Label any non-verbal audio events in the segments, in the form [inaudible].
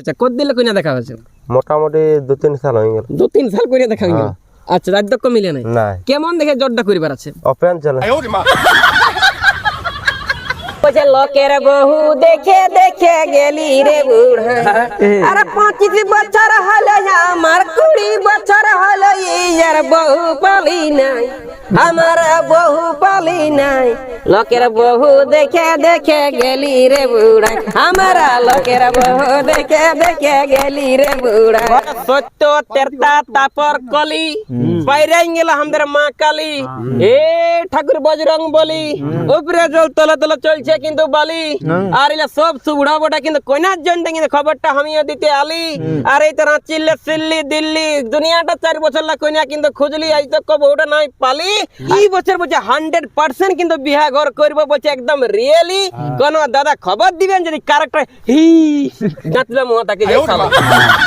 আচ্ছা কত দিলে কইনা দেখা হয়েছে? মোটামুটি দু তিন সাল হয়ে গেল। দু তিন সাল কইনা দেখা হয়ে গেল? আচ্ছা রাজ্যক্য মিলে নাই? নাই। কেমন দেখে করিবার আছে? অপেন চলে। লোকের বহু দেখে দেখে গেলি রে বুড়া। আর পঁচিশ বছর হলে আমার কুড়ি বছর হলো ইয়ার বহু পালি নাই আমার বহু পালি নাই। লোকের বহু দেখে দেখে গেলি রে বুড়া আমারা লোকের বহু দেখে দেখে গেলি রে বুড়া সত্য তেরতা তাপর কলি বাইরে গেল আমাদের মা কালী। এ ঠাকুর বজরং বলি উপরে জল তলে তলে চলছে কিন্তু বালি। আর এলা সব সুবড়া বটা কিন্তু কইনার জন্য কিন্তু খবরটা আমিও দিতে আলি। আর এই তোরা চিল্লে সিল্লি দিল্লি দুনিয়াটা চার বছর লা কইনা কিন্তু খুঁজলি আজ তো কব ওটা নাই পালি। এই বছর বলছে হান্ড্রেড পার্সেন্ট কিন্তু বিয়া ঘর করব বলছে একদম রিয়েলি কোন দাদা খবর দিবেন যদি কারেক্টার হি দাঁতলে মুহা তাকে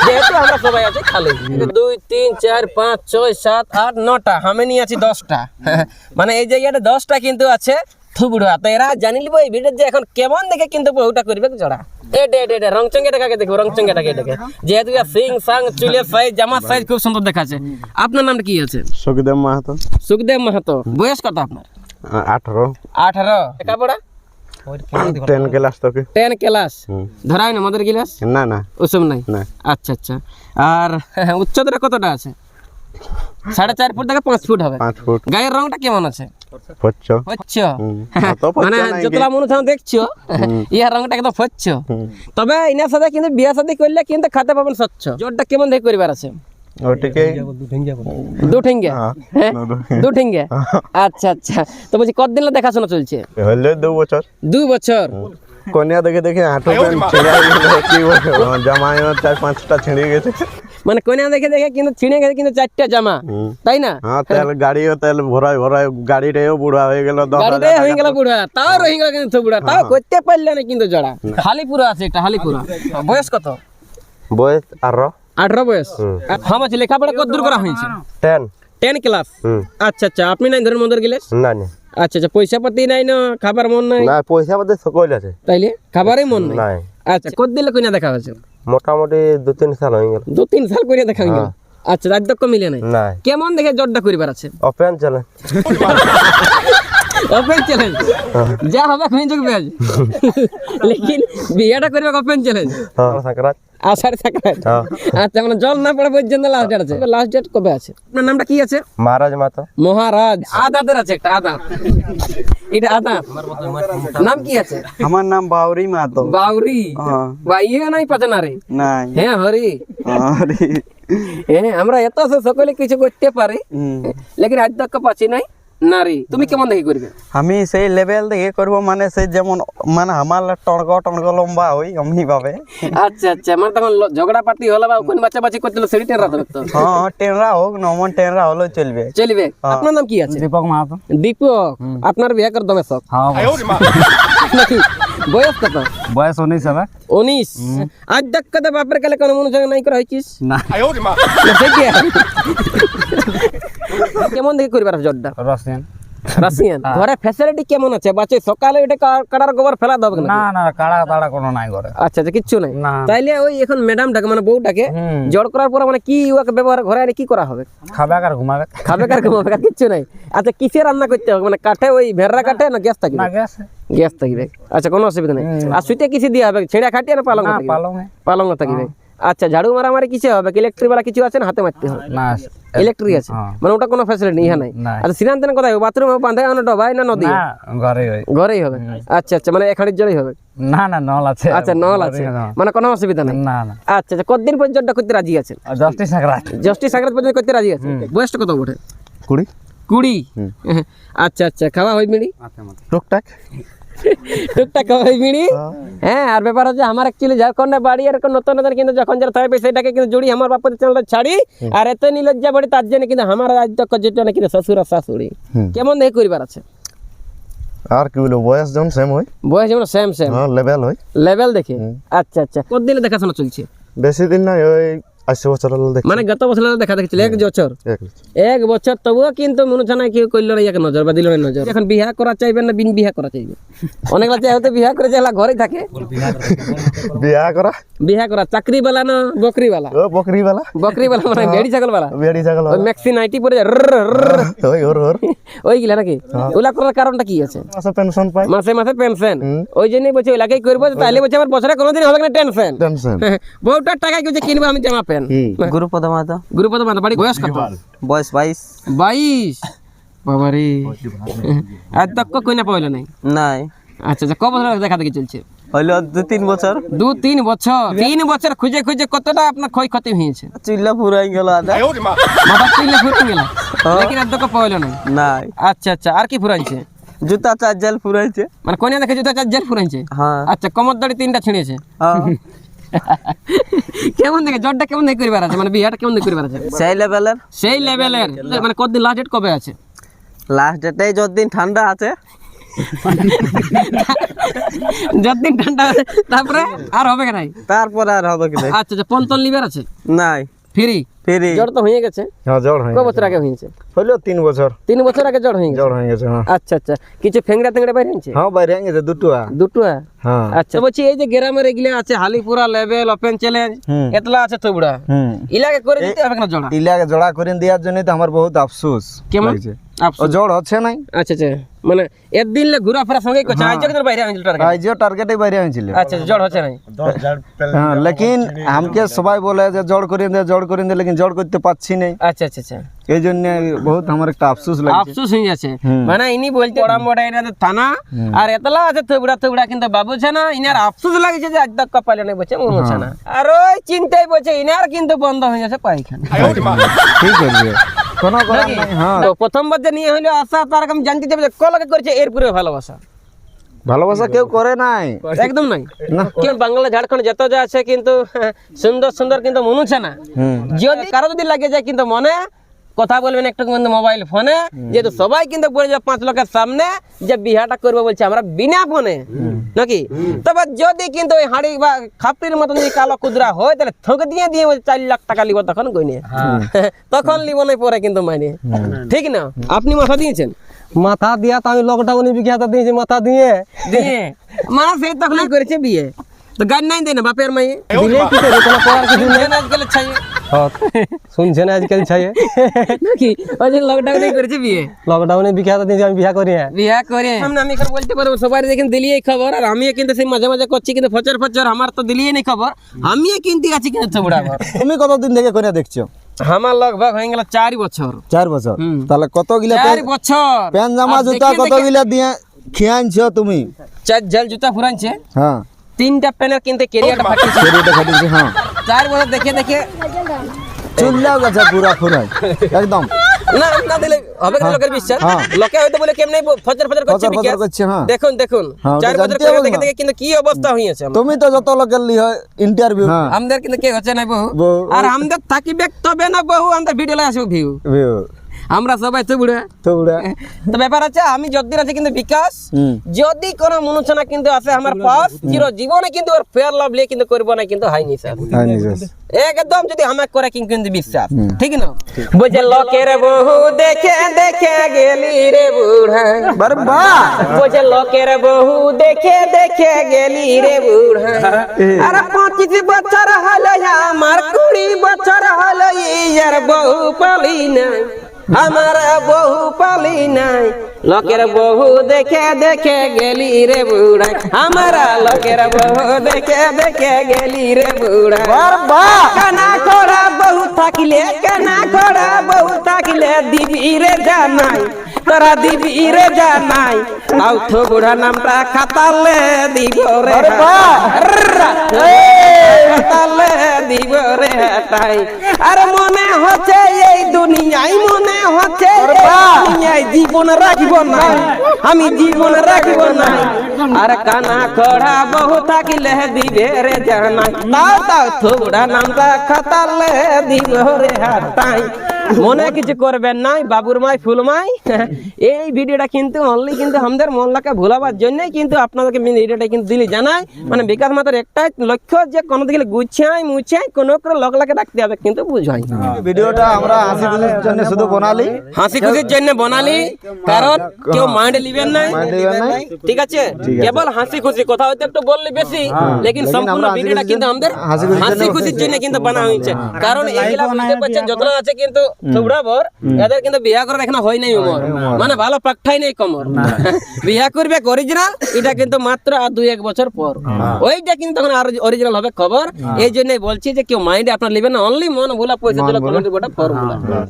যেহেতু আমরা সবাই আছি খালি। দুই তিন চার পাঁচ ছয় সাত আট নটা। আমি নিয়ে আছি? দশটা। [laughs] মানে এই জায়গাটা দশটা কিন্তু আছে। থুবড়া তো এরা জানি লিব এই ভিডিও যে এখন কেমন দেখে কিন্তু বহুটা করবে জড়া। এ ডে ডে ডে রংচঙ্গেটাকে দেখো রংচঙ্গেটাকে দেখে। যেহেতু সিং সাং চুলের সাইজ জামার সাইজ খুব সুন্দর দেখাচ্ছে। আপনার নামটা কি আছে? সুখদেব মাহাতো। সুখদেব মাহাতো। বয়স কত আপনার? আঠারো। আঠারো। লেখাপড়া টেন ক্লাস তোকে টেন ক্লাস? ধরাই না আমাদের ক্লাস? না না। ওসব নাই? না। আচ্ছা আচ্ছা। আর উচ্চতাটা কতটা আছে? সাড়ে চার ফুট থেকে পাঁচ ফুট হবে। পাঁচ ফুট। গায়ের রংটা কেমন আছে? মানে যতলা মনে দেখছ রংটা একদম তবে ইনার সাথে কিন্তু বিয়া করলে কিন্তু খাতে পাবেন স্বচ্ছ। জোরটা কেমন দেখে করিবার আছে? ওটিকে দু ঠেঙ্গে? হ্যাঁ, হ্যাঁ? দু ঠেঙ্গে। আচ্ছা আচ্ছা। তো বলছি কতদিন না দেখাশোনা চলছে? হইলে দু বছর। দু বছর? কন্যা দেখে দেখে হাঁটু জামাই চার পাঁচটা ছিঁড়ে গেছে। মানে কন্যা দেখে দেখে কিন্তু ছিঁড়ে গেছে কিন্তু চারটা জামা তাই না? হ্যাঁ তেল গাড়িও তেল ভরাই ভরাই গাড়িটাও বুড়া হয়ে গেল দশ হয়ে গেল বুড়া তাও রয়ে গেল কিন্তু বুড়া তাও করতে পারলে না কিন্তু জড়া। খালি পুরো আছে একটা খালি পুরো। বয়স কত? বয়স আর আঠারো বয়স। হ্যাঁ বলছি লেখাপড়া কত দূর করা হয়েছে? টেন। Ten class? আচ্ছা আচ্ছা আপনি নাই ধরেন মন্দির গেলে না না। আচ্ছা আচ্ছা পয়সা পাতি নাই না খাবার মন নাই? না পয়সা পাতি সকল আছে। তাইলে খাবারই মন নাই? নাই। আচ্ছা কত দিলে কইনা দেখা হয়েছে? মোটামুটি দু তিন সাল হয়ে গেল। দু তিন সাল করে দেখা হয়ে। গেল আচ্ছা রাজ্যক্য মিলে নাই? না কেমন দেখে জোরটা করিবার আছে অপেন চ্যালেঞ্জ অপেন চ্যালেঞ্জ যা হবে খুঁজে যোগ [laughs] লেকিন বিয়েটা করবে অপেন চ্যালেঞ্জ হ্যাঁ আষাঢ় সাকরাত হ্যাঁ। আচ্ছা মানে জল না পড়ে পর্যন্ত লাস্ট ডেট আছে। লাস্ট ডেট কবে আছে? আপনার নামটা কি আছে? মহারাজ মাতো। মহারাজ। আদাতের আছে একটা আদাত এটা আদাত নাম কি আছে? আমার নাম বাউরি মাহাতো বাউরি? বা ইয়ে নাই পাচনা রে? নাই। হ্যাঁ হরি। আরে হ্যাঁ আমরা এত সকলে কিছু করতে পারি। লেকিন আজ তক পাচ্ছি নাই। নারী তুমি কেমন দেখি করবে? আমি সেই লেভেল থেকে করব মানে সেই যেমন মানে আমার টনক টনক লম্বা ওই অমনি ভাবে আচ্ছা আচ্ছা মানে তখন ঝগড়া পাতি হলে বা কোন বাচ্চা বাচ্চি করতে সেটি টেন রাখতে তো। হ্যাঁ টেনরা হোক নমন টেনরা হলেও চলবে। চলবে। আপনার নাম কি আছে? দীপক মাহাতো। দীপক আপনার বিয়ে কর দমে শখ। হ্যাঁ বয়স কত? বয়স উনিশ হবে। উনিশ? আজ দেখ কত বাপের কালে কোনো মনে নাই করা হয়েছিস? না। কেমন দেখে করবার জড্ডা রসেন রাশিয়ান ঘরে ফ্যাসিলিটি কেমন আছে? বাচ্চা সকালে এটা কা- কাটার গোবর ফেলা দেবে না না না কাড়া তাড়া কোনো নাই করে আচ্ছা আচ্ছা কিচ্ছু নাই। তাইলে ওই এখন ম্যাডাম ডাকে মানে বউটাকে জড় করার পরে মানে কি ওকে ব্যবহার ঘরে এনে কি করা হবে? খাবে আর ঘুমাবে? খাবে কার ঘুমাবে কার কিচ্ছু নাই। আচ্ছা কিসে রান্না করতে হবে? মানে কাঠে ওই ভেড়া কাঠে না গ্যাস থাকবে? না গেছে গ্যাস থাকবে। আচ্ছা কোনো অসুবিধা নেই। আর সুইতে কিসে দিয়ে হবে? ছেঁড়া খাটিয়ে না পালং পালং পালং থাকবে। আচ্ছা ঝাড়ু মারামারি কিসে হবে? ইলেকট্রিক বালা কিছু আছে না হাতে মারতে হবে? না ইলেকট্রিক আছে? মানে ওটা কোনো ফ্যাসিলিটি ইহা নাই। আচ্ছা সিনান তেন কোথায়? বাথরুমে বাঁধে না ডবাই না নদী না ঘরে ওই ঘরেই হবে? আচ্ছা আচ্ছা মানে এখানের জলেই হবে? না না নল আছে। আচ্ছা নল আছে। মানে কোনো অসুবিধা নেই? না না। আচ্ছা আচ্ছা কতদিন পর্যন্ত করতে রাজি আছেন? দশটি সাকরাত জস্টিস সাগরাত পর্যন্ত করতে রাজি আছেন বয়সটা কত বটে? কুড়ি। কুড়ি? আচ্ছা আচ্ছা খাওয়া হই মিড়ি টুকটাক। টুকটাক খাওয়া হই হ্যাঁ। আর ব্যাপার হচ্ছে আমার অ্যাকচুয়ালি না বাড়ি এরকম নতুন নতুন কিন্তু যখন যারা থাকবে সেটাকে কিন্তু জুড়ি আমার বাপের চ্যানেলটা ছাড়ি। আর এত নিলজ্জা বাড়ি তার জন্য কিন্তু আমার আজ তক যেটা নাকি শ্বশুর আর শাশুড়ি। কেমন দেখে করিবার আছে? আর কি বলব বয়স যখন সেম হয়। বয়স যেমন সেম সেম হ্যাঁ লেভেল হয়। লেভেল দেখে? আচ্ছা আচ্ছা। কত দিনে দেখাশোনা চলছে? বেশি দিন নাই ওই বছর মানে গত বছর দেখা দেখছিল এক বছর। এক বছর। তবুও কিন্তু মনে হচ্ছে না কেউ করল না নজর বা দিল না নজর। এখন বিয়া করা চাইবেন না বিন বিয়া করা চাইবে? অনেকগুলা চাই হয়তো বিয়া করে চাইলা ঘরে থাকে। বিয়া করা? বিয়া করা চাকরি বালা না বকরি বালা ও বকরি বালা বকরি বালা মানে বেড়ি ছাগল বালা বেড়ি ছাগল ওই ম্যাক্সি নাইটি পরে রর। ওই ওর ওর। ওই গিলা নাকি? ওলা করার কারণটা কি আছে? মাসে পেনশন পাই মাসে মাসে পেনশন ওই জন্যই বলছে ওইলাকেই করব তাইলে বলছে আমার বছরে কোনোদিন হবে না টেনশন। টেনশন। বউটার টাকায় কিছু কিনবো আমি জামা প্যান্ট গুরুপদ মাহাতো গুরুপদ বান্ধব বাড়ি বয়স কত? বয়স বাইশ। বাইশ? বাবারে। আর তক্ক কই না পাইলো নাই? নাই। আচ্ছা আচ্ছা ক বছর দেখা দেখি চলছে? হইল দু তিন বছর। দু তিন বছর? তিন বছর খুঁজে খুঁজে কতটা আপনার ক্ষয়ক্ষতি হয়েছে? চুল্লা পুরাই গেল আদা। মাথা চিল্লে ফুরে গেল? লেকিন আর তক্ক পাইলো নাই? নাই। আচ্ছা আচ্ছা আর কি ফুরাইছে? জুতা চার জাল পুরাইছে মানে কোনে দেখে জুতা চার জেল ফুরাইছে? হ্যাঁ। আচ্ছা কমর দাড়ি তিনটা ছিঁড়েছে? হ্যাঁ। কেমন দেখে জ্বরটা কেমন দেখে করিবার আছে মানে বিয়াটা কেমন দেখে করিবার আছে সেই লেভেলের? সেই লেভেলের। মানে কতদিন লাস্ট ডেট কবে আছে? লাস্ট ডেটে যতদিন ঠান্ডা আছে। যতদিন ঠান্ডা আছে তারপরে আর হবে কি নাই? তারপরে আর হবে কি আচ্ছা আচ্ছা পন্তন লিভার আছে? নাই। ফ্রি ফিরি। জ্বর তো হয়ে গেছে। হ্যাঁ জ্বর হয়ে ক বছর আগে হয়েছে? হইল তিন বছর। তিন বছর আগে জ্বর হয়ে গেছে জ্বর হয়ে গেছে হ্যাঁ। আচ্ছা আচ্ছা। কিছু ফেংড়া টেংড়া বাইরে হয়েছে হ্যাঁ বাইরে গেছে হ্যাঁ। আচ্ছা। বলছি এই যে গ্রামের এগুলো আছে হালিপুরা লেভেল ওপেন চ্যালেঞ্জ এতলা আছে তো ইলাকে করে দিতে হবে না জড়া ইলাকে জোড়া করে দেওয়ার জন্য তো আমার বহুত আফসোস কেমন? আফসোস। জ্বর হচ্ছে নাই। আচ্ছা আচ্ছা। মানে সঙ্গে করছে আজ কিন্তু বাইরে টার্গেট বাইরে হয়েছিল আচ্ছা জ্বর হচ্ছে নাই। লেকিন আমাকে সবাই বলে যে জড় করে দে জড় করে দে লেকিন জড় করতে পারছি নাই। আচ্ছা আচ্ছা আচ্ছা। এই জন্য বহুত আমার একটা আফসোস লাগছে। আফসোস হয়ে যাচ্ছে মানে ইনি বলতে বড়া বড়া এটা থানা আর এতলা আছে থবড়া থবড়া কিন্তু বাবুছে না ইনার আফসোস লাগছে যে আজ তক কপালে নেই বলছে মনে হচ্ছে না আর ওই চিন্তাই বলছে ইনার কিন্তু বন্ধ হয়ে যাচ্ছে পায়খানা। ঠিক করবে? কোনো নাই হ্যাঁ। তো প্রথমবার যে নিয়ে হইল আশা তার আমি জানতে চাই যে কলকে করেছে এরপরে ভালোবাসা। ভালোবাসা কেউ করে নাই। একদম নাই। কিন্তু বাংলা ঝাড়খণ্ড যত যা আছে কিন্তু হ্যাঁ, সুন্দর সুন্দর কিন্তু মনে হচ্ছে না যদি কারও যদি লাগে যায় কিন্তু মনে কথা বলবেন একটু কিন্তু মোবাইল ফোনে যেহেতু সবাই কিন্তু বলে যে পাঁচ লোকের সামনে যে বিহাটা করব বলছে আমরা বিনা ফোনে নাকি? তবে যদি কিন্তু ওই হাঁড়ি বা খাপড়ির মতন যদি কালো কুদরা হয় তাহলে থোক দিয়ে দিয়ে চার লাখ টাকা লিব তখন কই নিয়ে [laughs] তখন লিব নাই পরে কিন্তু মাইনে। ঠিক না? আপনি মাথা দিয়েছেন? মাথা দিয়া তো আমি লকডাউনে বিখ্যাত দিয়েছি মাথা দিয়ে। দিয়ে। [laughs] মা সেই তখন করেছে বিয়ে। তো গাড়ি নাই দেয় না বাপের মাইয়ে দিলে কি করে কোনো করার কিছু নেই আজকাল ছাই হ্যাঁ, শুনছে না আজকাল ছাইয়ে নাকি ওই যে লকডাউনে করেছে বিয়ে লকডাউনে বিখ্যাত দিয়েছি আমি বিয়া করি হ্যাঁ। বিয়া করে সামনে আমি এখন বলতে পারব সবাই দেখেন দিলিয়ে খবর আর আমিও কিন্তু সেই মাঝে মাঝে করছি কিন্তু ফচর ফচর আমার তো দিলিয়ে নেই খবর আমিও কিন্তু আছি কিন্তু চবড়াবর তুমি কতদিন থেকে করে দেখছ আমার লগভগ হয়ে গেল চার বছর চার বছর তাহলে কত গিলা চার বছর প্যান জামা আর জুতা দেখে কত দেখে গিলা দিয়ে খেয়ানছো তুমি চার ঝাল জুতা ফুরানছে হ্যাঁ তিনটা প্যানের কিন্তু কেরিয়ারটা ফাটিয়েছে শরীরটা খাটিয়েছে হ্যাঁ। চার বছর দেখে দেখে চুল্লাও গেছে পুরা ফুরাই একদম। না না দিলে হবে কি লোকের বিশ্বাস। হ্যাঁ। লোকে হয়তো বলে কেমনে ফচর ফচর করছে বিকাশ করছে, হ্যাঁ। দেখুন দেখুন। হ্যাঁ, চার বছর করে দেখে দেখে কিন্তু কি অবস্থা হয়েছে আমার। তুমি তো যত লোকের লি হয় ইন্টারভিউ হ্যাঁ। আমাদের কিন্তু কে হচ্ছে না বহু বহু। আর আমাদের থাকিবে তবে না বহু আমাদের ভিডিও আসবে ভিউ ভিউ আমরা সবাই তো বুড়ে। তো বুড়া। তো ব্যাপার আছে আমি যতদিন আছে কিন্তু বিকাশ যদি কোনো মনোচনা কিন্তু আছে আমার পাস চির জীবনে কিন্তু ওর ফেয়ার লাভ লিয়ে কিন্তু করব না কিন্তু হয়নি স্যার একদম যদি আমাকে করে কিন্তু কিন্তু বিশ্বাস। ঠিক না? বুঝে লোকের বহু দেখে দেখে গেলি রে বুড়া। বারবা বুঝে লোকের বহু দেখে দেখে গেলি রে বুড়া। আরে পঁচিশ বছর হলো আমার কুড়ি বছর হলো ইয়ার বহু পালি নাই। আমার বহু পালি নাই। লোকের বহু দেখে দেখে গেলি রে বুড়া আমার লোকের বহু দেখে দেখে গেলি রে বুড়া কেনা করা বহু থাকিলে কানা করা বহু থাকিলে দিবি রে জানাই তোরা দিবি রে জানাই। তাও তো বুড়া নামটা খাতালে দিব রে খাতালে দিব রে হাটাই। আর মনে হচ্ছে এই দুনিয়ায় মনে হচ্ছে দুনিয়ায় জীবন রাখব না। আমি জীবন রাখব না। আর কানা কড়া বহু থাকিলে দিবে রে জানাই। তাও তাও। থোড়া নামটা খাতালে দিব রে হাটাই। মনে কিছু করবেন নাই বাবুর মাই ফুল মাই। [laughs] এই ভিডিওটা কিন্তু অনলি কিন্তু আমাদের মনলাকে ভুলাবার জন্যই কিন্তু আপনাদেরকে ভিডিওটা কিন্তু দিলি জানাই। মানে বিকাশ মাতার একটাই লক্ষ্য যে কোনো দিকে গুছাই মুছাই কোনো করে লোকলাকে ডাকতে হবে কিন্তু বুঝাই। ভিডিওটা আমরা হাসি খুশির জন্য শুধু বানালি। হাসি খুশির জন্য বানালি কারণ কেউ মাইন্ড লিবেন নাই ঠিক আছে? কেবল হাসি খুশি কথা হয়তো একটু বললি বেশি লেকিন সম্পূর্ণ ভিডিওটা কিন্তু আমাদের হাসি খুশির জন্য কিন্তু বানা হয়েছে। কারণ এইগুলা বুঝতে পারছেন যতটা আছে কিন্তু থুবড়াবর এদের কিন্তু বিয়া করার এখনও হয় নাই ওমর মানে ভালো পাকঠাই নেই কমর বিয়া করবে অরিজিনাল এটা কিন্তু মাত্র আর দুই এক বছর পর ওইটা কিন্তু তখন আর অরিজিনাল হবে খবর এই জন্যই বলছি যে কেউ মাইন্ডে আপনার নেবেন না অনলি মন ভুলা পয়সা দিলে কমেন্ট ফর্মুলা